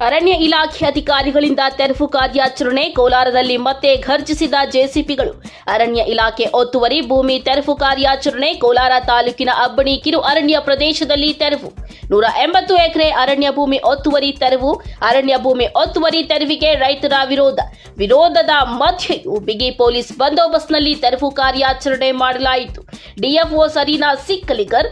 ಅರಣ್ಯ ಇಲಾಖೆ ಅಧಿಕಾರಿಗಳಿಂದ ತೆರವು ಕಾರ್ಯಾಚರಣೆ. ಕೋಲಾರದಲ್ಲಿ ಮತ್ತೆ ಘರ್ಜಿಸಿದ ಜೆಸಿಪಿಗಳು. ಅರಣ್ಯ ಇಲಾಖೆ ಒತ್ತುವರಿ, ಭೂಮಿ ತೆರವು ಕಾರ್ಯಾಚರಣೆ, ಕೋಲಾರ ತಾಲೂಕಿನ ಅಬ್ಬಣಿ ಕಿರು ಅರಣ್ಯ ಪ್ರದೇಶದಲ್ಲಿ ತೆರವು. ನೂರ ಎಂಬತ್ತು ಎಕರೆ ಅರಣ್ಯ ಭೂಮಿ ಒತ್ತುವರಿ ತೆರವು. ಅರಣ್ಯ ಭೂಮಿ ಒತ್ತುವರಿ ತೆರವಿಗೆ ರೈತರ ವಿರೋಧ. ವಿರೋಧದ ಮಧ್ಯೆಯೂ ಬಿಗಿ ಪೊಲೀಸ್ ಬಂದೋಬಸ್ತ್ನಲ್ಲಿ ತೆರವು ಕಾರ್ಯಾಚರಣೆ ಮಾಡಲಾಯಿತು. ಡಿಎಫ್ಒ ಸರೀನಾ ಸಿಕ್ಕಲಿಗರ್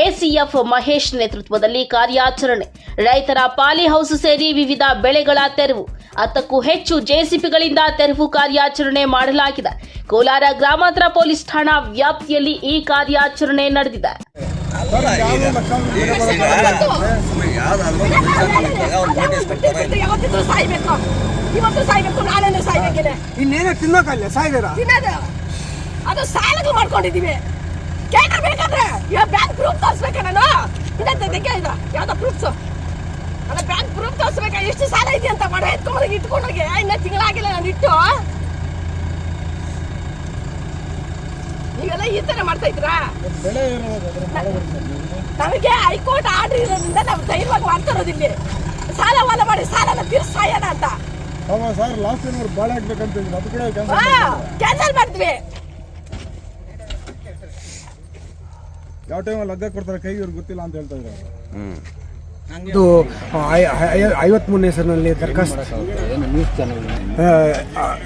ಎಸಿಎಫ್ ಮಹೇಶ್ ನೇತೃತ್ವದಲ್ಲಿ ಕಾರ್ಯಾಚರಣೆ. ರೈತರ ಪಾಲಿ ಹೌಸ್ ಸೇರಿ ವಿವಿಧ ಬೆಳೆಗಳ ತೆರವು. ಹತ್ತಕ್ಕೂ ಹೆಚ್ಚು ಜೆಸಿಪಿಗಳಿಂದ ತೆರವು ಕಾರ್ಯಾಚರಣೆ ಮಾಡಲಾಗಿದೆ. ಕೋಲಾರ ಗ್ರಾಮಾಂತರ ಪೊಲೀಸ್ ಠಾಣಾ ವ್ಯಾಪ್ತಿಯಲ್ಲಿ ಈ ಕಾರ್ಯಾಚರಣೆ ನಡೆದಿದೆ. ಇನ್ನೇನೋ ತಿನ್ನೋಕಲ್ಲ ಸಾಯ್ದಾರ ಅದು ಸಾಲಗಳು ಮಾಡ್ಕೊಂಡಿದೀವಿ ಕೇಂದ್ರ ಬೇಕಾದ್ರೆ ಬ್ಯಾಂಕ್ ಪ್ರೂಫ್ ತೋರಿಸ್ಬೇಕ ನಾನು? ಇದಕ್ಕೆ ಇದು ಯಾವ್ದೋ ಪ್ರೂಫ್ಸ್ ಅಲ್ಲ ಬ್ಯಾಂಕ್ ಪ್ರೂಫ್ ತೋರಿಸ್ಬೇಕಾ? ಎಷ್ಟು ಸಾಲ ಇದೆ ಅಂತ ಮಾಡ ಎತ್ಕೊಂಡೋಗಿ ಇಟ್ಕೊಂಡೋಗಿ ಇನ್ನ ತಿಂಗಳಾಗಿಲ್ಲ ನಾನು ಇಟ್ಟು. ನೀವೆಲ್ಲ ಈ ತರ ಮಾಡ್ತಾ ಇದ್ರಾ ನಮಗೆ ಹೈಕೋರ್ಟ್ ಆರ್ಡರ್ ಇರೋದ್ರಿಂದ ನಾವು ಧೈರ್ಯವಾಗಿ ಮಾಡ್ತಿರೋದಿಲ್ಲಿ ಸಾಲ ವಾಲ ಮಾಡಿ ಸಾಲನ ತೀರ್ಸಾಯಣ ಅಂತ. ಕ್ಯಾನ್ಸಲ್ ಸರ್ ಲಾಸ್ಟ್ ಟೈಮ್ ಅವ್ರು ಬಾಳೆ ಹಾಕ್ಬೇಕಂತ ಇದ್ರು ಅದು ಕೂಡ ಕ್ಯಾನ್ಸಲ್ ಕ್ಯಾನ್ಸಲ್ ಮಾಡಿದ್ವಿ ಯಾವ ಟೈಮಲ್ಲಿ ಲಗ್ಗ ಕೊಡ್ತಾರೆ ಕೈಗೆ ಇವ್ರಿಗೆ ಗೊತ್ತಿಲ್ಲ ಅಂತ ಹೇಳ್ತಾ ಇದ್ದಾರೆ. ಇದು ಐವತ್ಮೂರನೇ ಹೆಸರಿನಲ್ಲಿ ದರಖಾಸ್ತು.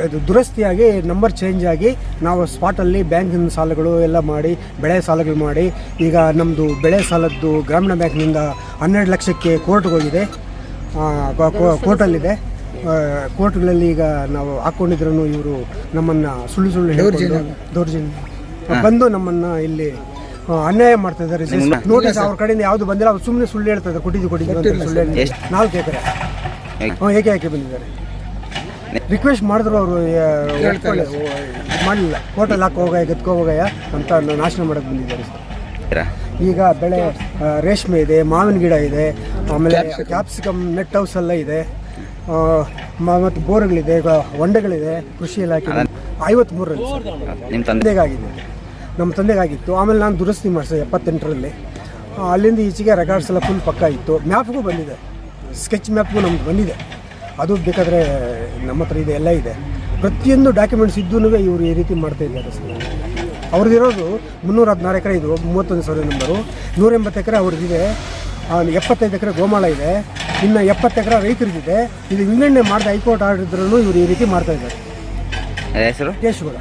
ಇದು ದುರಸ್ತಿಯಾಗಿ ನಂಬರ್ ಚೇಂಜ್ ಆಗಿ ನಾವು ಸ್ಪಾಟಲ್ಲಿ ಬ್ಯಾಂಕಿನ ಸಾಲಗಳು ಎಲ್ಲ ಮಾಡಿ ಬೆಳೆ ಸಾಲಗಳು ಮಾಡಿ ಈಗ ನಮ್ಮದು ಬೆಳೆ ಸಾಲದ್ದು ಗ್ರಾಮೀಣ ಬ್ಯಾಂಕ್ನಿಂದ ಹನ್ನೆರಡು ಲಕ್ಷಕ್ಕೆ ಕೋರ್ಟ್ಗೆ ಹೋಗಿದೆ. ಆ, ಕೋ- ಕೋ- ಕೋರ್ಟಲ್ಲಿದೆ ಕೋರ್ಟ್ಗಳಲ್ಲಿ ಈಗ ನಾವು ಹಾಕ್ಕೊಂಡಿದ್ರು ಇವರು ನಮ್ಮನ್ನು ಸುಳ್ಳು ಸುಳ್ಳು ದೌರ್ಜನ್ಯ. ಬಂದು ನಮ್ಮನ್ನು ಇಲ್ಲಿ ಅನ್ಯಾಯ ಮಾಡ್ತಾ ಇದ್ದಾರೆ ನೋಟಿಸ್ ಅವ್ರ ಕಡೆಯಿಂದ ಯಾವುದು ಬಂದಿಲ್ಲ ಅವ್ರು ಸುಮ್ಮನೆ ಸುಳ್ಳು ಹೇಳ್ತಾರೆ ಕೊಟ್ಟಿದ್ದು ಕೊಟ್ಟಿದ್ದು ಅಂತ ಸುಳ್ಳು ಹೇಳಿ ನಾಲ್ಕು ಎಕರೆ. ಹೇಗೆ? ಹಾಕಿ ಏಕೆ ಬಂದಿದ್ದಾರೆ? ರಿಕ್ವೆಸ್ಟ್ ಮಾಡಿದ್ರು ಅವರು ಮಾಡಲಿಲ್ಲ. ಹೋಟೆಲ್ ಹಾಕೋ ಹೋಗಯ್ಯ ಗದ್ಕೋ ಅಂತ ನಾಶನ ಮಾಡಕ್ಕೆ ಬಂದಿದ್ದಾರೆ ಸರ್. ಈಗ ಬೆಳೆ ರೇಷ್ಮೆ ಇದೆ ಮಾವಿನ ಗಿಡ ಇದೆ ಆಮೇಲೆ ಕ್ಯಾಪ್ಸಿಕಮ್ ನೆಟ್ ಹೌಸ್ ಎಲ್ಲ ಇದೆ ಮತ್ತು ಬೋರ್ಗಳಿದೆ ಈಗ ಹೊಂಡೆಗಳಿದೆ ಕೃಷಿ ಇಲಾಖೆ ಐವತ್ತ್ಮೂರರಲ್ಲಿ ಸರ್. ನಿಮ್ಮ ತಂದೆಗಾಗಿದೆ ನಮ್ಮ ತಂದೆಗಾಗಿತ್ತು. ಆಮೇಲೆ ನಾನು ದುರಸ್ತಿ ಮಾಡಿಸಿದೆ ಎಪ್ಪತ್ತೆಂಟರಲ್ಲಿ. ಅಲ್ಲಿಂದ ಈಚೆಗೆ ರೆಕಾರ್ಡ್ಸ್ ಎಲ್ಲ ಫುಲ್ ಪಕ್ಕ ಇತ್ತು. ಮ್ಯಾಪ್ಗೂ ಬಂದಿದೆ. ಸ್ಕೆಚ್ ಮ್ಯಾಪ್ಗೂ ನಮ್ಗೆ ಬಂದಿದೆ. ಅದು ಬೇಕಾದರೆ ನಮ್ಮ ಹತ್ರ ಇದೆ ಎಲ್ಲ ಇದೆ. ಪ್ರತಿಯೊಂದು ಡಾಕ್ಯುಮೆಂಟ್ಸ್ ಇದ್ದೂ ಇವರು ಈ ರೀತಿ ಮಾಡ್ತಾ ಇದ್ದಾರೆ ಸರ್. ಅವ್ರದ್ದಿರೋದು ಮುನ್ನೂರ ಹದಿನಾರು ಎಕರೆ ಇದು ಮೂವತ್ತೊಂದು ಸಾವಿರ ನಂಬರು ನೂರ ಎಂಬತ್ತು ಎಕರೆ ಅವ್ರದ್ದಿದೆ ಎಪ್ಪತ್ತೈದು ಎಕರೆ ಗೋಮಾಳ ಇದೆ. ಇನ್ನು ಎಪ್ಪತ್ತು ಎಕರೆ ರೈತರಿಗಿದೆ ಇದು ವಿಂಗಡಣೆ ಮಾಡಿದ ಹೈಕೋರ್ಟ್ ಆರ್ಡರ್ ಇದ್ರೂ ಇವರು ಈ ರೀತಿ ಮಾಡ್ತಾ ಇದ್ದಾರೆ. ಹೆಸರು? ಕೇಶುಗಳು